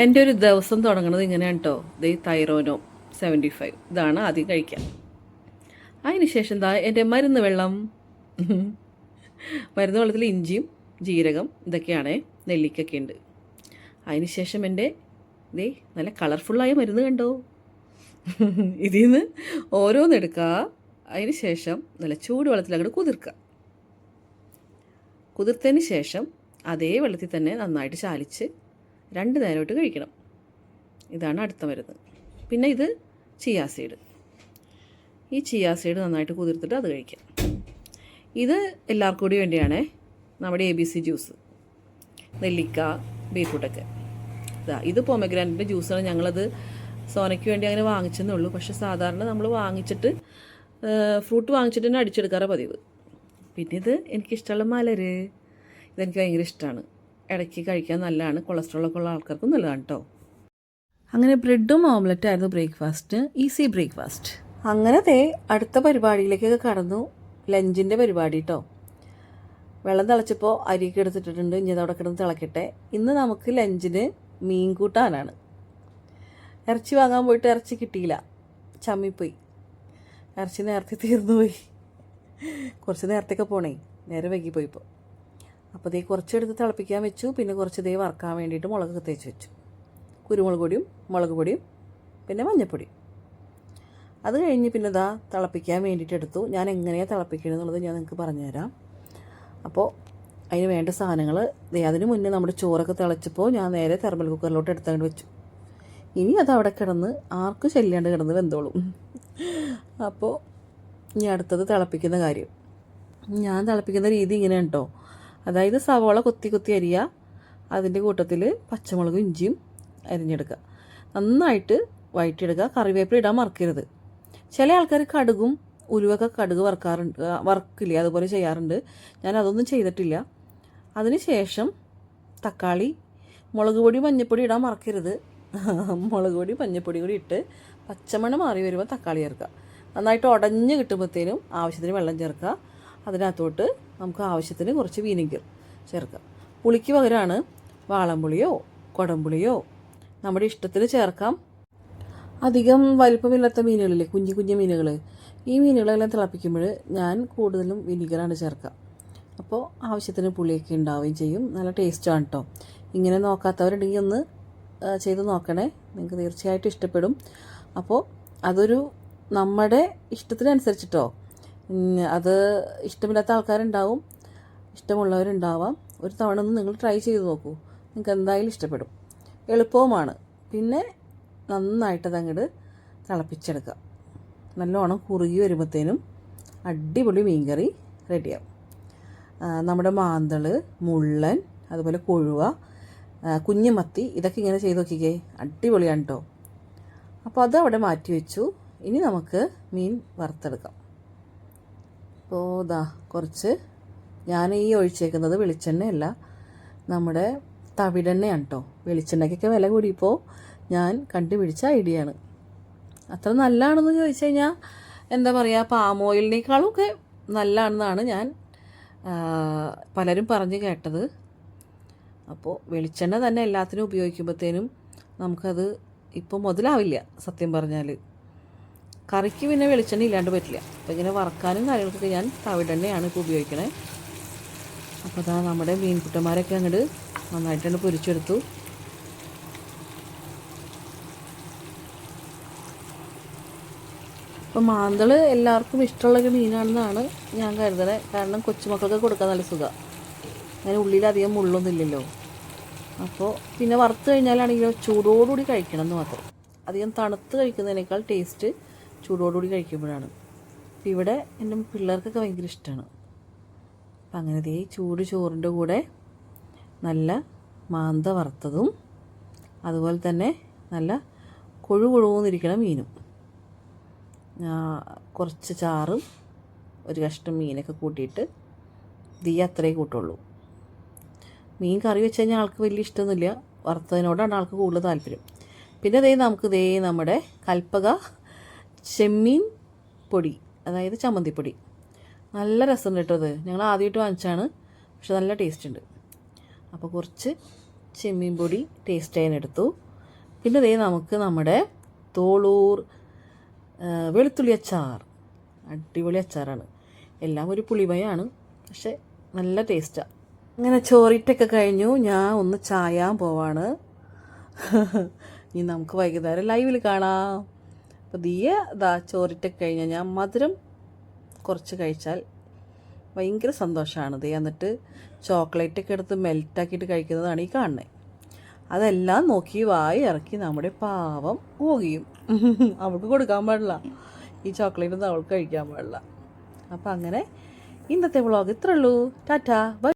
എന്റെ ഒരു ദിവസം തുടങ്ങുന്നത് ഇങ്ങനെയാണ് കേട്ടോ ഇത് തൈറോനോ സെവന്റി ഫൈവ് ഇതാണ് ആദ്യം കഴിക്കുക അതിന് ശേഷം എന്താ എന്റെ മരുന്ന് വെള്ളം. മരുന്ന് വെള്ളത്തിൽ ഇഞ്ചിയും ജീരകം ഇതൊക്കെയാണ്. നെല്ലിക്കൊക്കെ ഉണ്ട് അതിന് ശേഷം എന്റെ ദേ നല്ല കളർഫുള്ളായ മരുന്ന് കണ്ടോ? ഇതിൽ നിന്ന് ഓരോന്നെടുക്കുക അതിന് ശേഷം നല്ല ചൂട് വെള്ളത്തിൽ അങ്ങോട്ട് കുതിർക്കുക കുതിർത്തതിന് ശേഷം അതേ വെള്ളത്തിൽ തന്നെ നന്നായിട്ട് ചാലിച്ച് രണ്ട് നേരമായിട്ട് കഴിക്കണം. ഇതാണ് അടുത്ത മരുന്ന്. പിന്നെ ഇത് ചിയാ സീഡ് ഈ ചിയാ സീഡ് നന്നായിട്ട് കുതിർത്തിട്ട് അത് കഴിക്കാം. ഇത് എല്ലാവർക്കും കൂടി വേണ്ടിയാണ് നമ്മുടെ എ ബി സി ജ്യൂസ് നെല്ലിക്ക ബീഫുട്ടൊക്കെ ഇതാ ഇത് പൊമഗ്രാനറ്റിന്റെ ജ്യൂസാണ് ഞങ്ങളത് സോനയ്ക്ക് വേണ്ടി അങ്ങനെ വാങ്ങിച്ചെന്നേ ഉള്ളൂ പക്ഷേ സാധാരണ നമ്മൾ വാങ്ങിച്ചിട്ട് ഫ്രൂട്ട് വാങ്ങിച്ചിട്ട് തന്നെ അടിച്ചെടുക്കാറ് പതിവ്. പിന്നെ ഇത് എനിക്കിഷ്ടമുള്ള മലര്. ഇതെനിക്ക് ഭയങ്കര ഇഷ്ടമാണ് ഇടയ്ക്ക് കഴിക്കാൻ നല്ലതാണ്. കൊളസ്ട്രോളൊക്കെ ഉള്ള ആൾക്കാർക്കും നല്ലതാണ് കേട്ടോ അങ്ങനെ ബ്രെഡും ഓംലറ്റും ആയിരുന്നു ബ്രേക്ക്ഫാസ്റ്റ്. Easy breakfast. അങ്ങനെ തേ അടുത്ത പരിപാടിയിലേക്കൊക്കെ കടന്നു. ലഞ്ചിന്റെ പരിപാടി കേട്ടോ വെള്ളം തിളച്ചപ്പോൾ അരിയൊക്കെ എടുത്തിട്ടിട്ടുണ്ട്. ഇനി അതവിടെ കിടന്ന് തിളക്കട്ടെ. ഇന്ന് നമുക്ക് ലഞ്ചിന് മീൻ കൂട്ടാനാണ്. ഇറച്ചി വാങ്ങാൻ പോയിട്ട് ഇറച്ചി കിട്ടിയില്ല. ചമ്മിപ്പോയി. ഇറച്ചി നേരത്തെ തീർന്നു പോയി കുറച്ച് നേരത്തേക്ക് പോണേ. നേരെ വൈകിപ്പോയി ഇപ്പോൾ അപ്പോൾ ദേ കുറച്ചെടുത്ത് തിളപ്പിക്കാൻ വെച്ചു. പിന്നെ കുറച്ച് ദേ വറക്കാൻ വേണ്ടിയിട്ട് മുളക് തേച്ച് വെച്ചു. കുരുമുളക് പൊടിയും മുളക് പൊടിയും പിന്നെ മഞ്ഞൾപ്പൊടിയും അത് കഴിഞ്ഞ് പിന്നെ ഇതാ തിളപ്പിക്കാൻ വേണ്ടിയിട്ട് എടുത്തു. ഞാൻ എങ്ങനെയാണ് തിളപ്പിക്കണം എന്നുള്ളത് ഞാൻ നിങ്ങൾക്ക് പറഞ്ഞുതരാം. അപ്പോൾ അതിന് വേണ്ട സാധനങ്ങൾ അതിന് മുന്നേ നമ്മുടെ ചോറൊക്കെ തിളച്ചപ്പോൾ ഞാൻ നേരെ തെർമൽ കുക്കറിലോട്ട് എടുത്തുകൊണ്ട് വെച്ചു. ഇനി അത് അവിടെ കിടന്ന് ആർക്കും ശല്യാണ്ട് കിടന്ന് വെന്തോളും. അപ്പോൾ ഇനി അടുത്തത് തിളപ്പിക്കുന്ന കാര്യം. ഞാൻ തിളപ്പിക്കുന്ന രീതി ഇങ്ങനെ കേട്ടോ അതായത് സവോള കൊത്തി കൊത്തി അരിയുക അതിന്റെ കൂട്ടത്തിൽ പച്ചമുളകും ഇഞ്ചിയും അരിഞ്ഞെടുക്കുക. നന്നായിട്ട് വഴറ്റിയെടുക്കുക കറിവേപ്പില ഇടാൻ മറക്കരുത്. ചില ആൾക്കാർ കടുകും ഉലുവൊക്കെ കടുക് വറുക്കാറുണ്ട് വറക്കില്ലേ അതുപോലെ ചെയ്യാറുണ്ട്. ഞാൻ അതൊന്നും ചെയ്തിട്ടില്ല. അതിനുശേഷം തക്കാളി മുളക് പൊടി മഞ്ഞൾപ്പൊടി ഇടാൻ മറക്കരുത്. മുളക് പൊടി മഞ്ഞൾപ്പൊടി കൂടി ഇട്ട് പച്ചമണം മാറി വരുമ്പോൾ തക്കാളി ചേർക്കുക. നന്നായിട്ട് ഉടഞ്ഞ് കിട്ടുമ്പോഴത്തേനും ആവശ്യത്തിന് വെള്ളം ചേർക്കുക. അതിനകത്തോട്ട് നമുക്ക് ആവശ്യത്തിന് കുറച്ച് വിനിഗർ ചേർക്കാം. പുളിക്ക് പകരമാണ് വാളംപുളിയോ കുടംപുളിയോ. നമ്മുടെ ഇഷ്ടത്തിന് ചേർക്കാം. അധികം വലിപ്പമില്ലാത്ത മീനുകളില്ലേ കുഞ്ഞു കുഞ്ഞു മീനുകൾ ഈ മീനുകളെല്ലാം തിളപ്പിക്കുമ്പോൾ ഞാൻ കൂടുതലും വിനിഗറാണ് ചേർക്കുക. അപ്പോൾ ആവശ്യത്തിന് പുളിയൊക്കെ ഉണ്ടാവുകയും ചെയ്യും. നല്ല ടേസ്റ്റാണ് കേട്ടോ ഇങ്ങനെ നോക്കാത്തവരുണ്ടെങ്കിൽ ഒന്ന് ചെയ്ത് നോക്കണേ. നിങ്ങൾക്ക് തീർച്ചയായിട്ടും ഇഷ്ടപ്പെടും. അപ്പോൾ അതൊരു നമ്മുടെ ഇഷ്ടത്തിനനുസരിച്ചിട്ടോ അത് ഇഷ്ടമില്ലാത്ത ആൾക്കാരുണ്ടാവും. ഇഷ്ടമുള്ളവരുണ്ടാവാം. ഒരു തവണ ഒന്ന് നിങ്ങൾ ട്രൈ ചെയ്ത് നോക്കൂ. നിങ്ങൾക്ക് എന്തായാലും ഇഷ്ടപ്പെടും. എളുപ്പവുമാണ്. പിന്നെ നന്നായിട്ടത് അങ്ങോട്ട് തിളപ്പിച്ചെടുക്കുക. നല്ലോണം കുറുകി വരുമ്പോഴത്തേനും അടിപൊളി മീൻകറി റെഡിയാവും. നമ്മുടെ മാന്തൾ മുള്ളൻ അതുപോലെ കൊഴുവ കുഞ്ഞുമത്തി ഇതൊക്കെ ഇങ്ങനെ ചെയ്ത് നോക്കിക്കേ. അടിപൊളിയാണ് കേട്ടോ അപ്പോൾ അത് അവിടെ മാറ്റി വെച്ചു. ഇനി നമുക്ക് മീൻ വറുത്തെടുക്കാം. അപ്പോൾ ഇതാ കുറച്ച് ഞാൻ ഈ ഒഴിച്ചേക്കുന്നത് വെളിച്ചെണ്ണയല്ല. നമ്മുടെ തവിടെണ്ണയാണ് കേട്ടോ വെളിച്ചെണ്ണയ്ക്കൊക്കെ വില കൂടിയപ്പോൾ ഞാൻ കണ്ടുപിടിച്ച ഐഡിയ ആണ് അത്ര നല്ലതാണെന്ന് ചോദിച്ചു കഴിഞ്ഞാൽ എന്താ പറയുക പാം ഓയിലിനേക്കാളൊക്കെ നല്ലതാണെന്നാണ് ഞാൻ പലരും പറഞ്ഞ് കേട്ടത്. അപ്പോൾ വെളിച്ചെണ്ണ തന്നെ എല്ലാത്തിനും ഉപയോഗിക്കുമ്പോഴത്തേനും നമുക്കത് ഇപ്പോൾ മുതലാവില്ല സത്യം പറഞ്ഞാൽ കറിക്ക് പിന്നെ വെളിച്ചെണ്ണ ഇല്ലാണ്ട് പറ്റില്ല. അപ്പോൾ ഇങ്ങനെ വറക്കാനും കാര്യങ്ങൾക്കൊക്കെ ഞാൻ തവിടെണ്ണയാണ് ഇപ്പോൾ ഉപയോഗിക്കണേ. അപ്പോൾ അതാ നമ്മുടെ മീൻകുട്ടന്മാരൊക്കെ അങ്ങോട്ട് നന്നായിട്ടാണ് പൊരിച്ചെടുത്തു. അപ്പോൾ മാന്തൾ എല്ലാവർക്കും ഇഷ്ടമുള്ളൊരു മീനാണെന്നാണ് ഞാൻ കരുതണേ. കാരണം കൊച്ചുമക്കൾക്ക് കൊടുക്കാൻ നല്ല സുഖമാണ് അങ്ങനെ ഉള്ളിൽ അധികം മുള്ളൊന്നും ഇല്ലല്ലോ. അപ്പോൾ പിന്നെ വറുത്ത് കഴിഞ്ഞാലാണെങ്കിലോ ചൂടോടുകൂടി കഴിക്കണം എന്ന് മാത്രം. അധികം തണുത്ത് കഴിക്കുന്നതിനേക്കാൾ ടേസ്റ്റ് ചൂടോടുകൂടി കഴിക്കുമ്പോഴാണ്. അപ്പം ഇവിടെ എന്റെ പിള്ളേർക്കൊക്കെ ഭയങ്കര ഇഷ്ടമാണ് അപ്പം അങ്ങനെ ദേ ചൂട് ചോറിന്റെ കൂടെ നല്ല മാന്ത വറുത്തതും അതുപോലെ തന്നെ നല്ല കൊഴു കൊഴുവെന്നിരിക്കണം മീനും. കുറച്ച് ചാറും ഒരു കഷ്ണം മീനൊക്കെ കൂട്ടിയിട്ട് തീ അത്രേ കൂട്ടുള്ളൂ. മീൻ കറി വെച്ച് കഴിഞ്ഞാൽ ആൾക്ക് വലിയ ഇഷ്ടമൊന്നുമില്ല. വറുത്തതിനോടാണ് ആൾക്ക് കൂടുതൽ താല്പര്യം. പിന്നെ ദേ നമുക്ക് ദേ നമ്മുടെ കൽപ്പക ചെമ്മീൻ പൊടി അതായത് ചമ്മന്തിപ്പൊടി. നല്ല രസമുണ്ട് കേട്ടോ അത്. ഞങ്ങൾ ആദ്യമായിട്ട് വാങ്ങിച്ചാണ് പക്ഷെ നല്ല ടേസ്റ്റ് ഉണ്ട്. അപ്പോൾ കുറച്ച് ചെമ്മീൻ പൊടി ടേസ്റ്റ് ചെയ്യാനെടുത്തു പിന്നെ ഇതേ നമുക്ക് നമ്മുടെ തോളൂർ വെളുത്തുള്ളി അച്ചാർ. അടിപൊളി അച്ചാറാണ്. എല്ലാം ഒരു പുളിമയാണ് പക്ഷെ നല്ല ടേസ്റ്റാണ് അങ്ങനെ ചോറിട്ടൊക്കെ കഴിഞ്ഞു. ഞാൻ ഒന്ന് ചായാൻ പോവാണ്. ഇനി നമുക്ക് വൈകുന്നേരം ലൈവിൽ കാണാം. അപ്പോൾ ഇതാ ചോറിട്ടൊക്കെ കഴിഞ്ഞാൽ ഞാൻ മധുരം കുറച്ച് കഴിച്ചാൽ ഭയങ്കര സന്തോഷമാണ്. ദേ എന്നിട്ട് ചോക്ലേറ്റൊക്കെ എടുത്ത് മെൽറ്റാക്കിയിട്ട് കഴിക്കുന്നതാണ് ഈ കാണുന്നത് അതെല്ലാം നോക്കി വായി ഇറക്കി നമ്മുടെ പാവം പോകിയും അവൾക്ക് കൊടുക്കാൻ പാടില്ല. ഈ ചോക്ലേറ്റ് ഒന്നും അവൾക്ക് കഴിക്കാൻ പാടില്ല. അപ്പം അങ്ങനെ ഇന്നത്തെ വ്ളോഗ് ഇത്രയുള്ളൂ ടാറ്റാ ബൈ.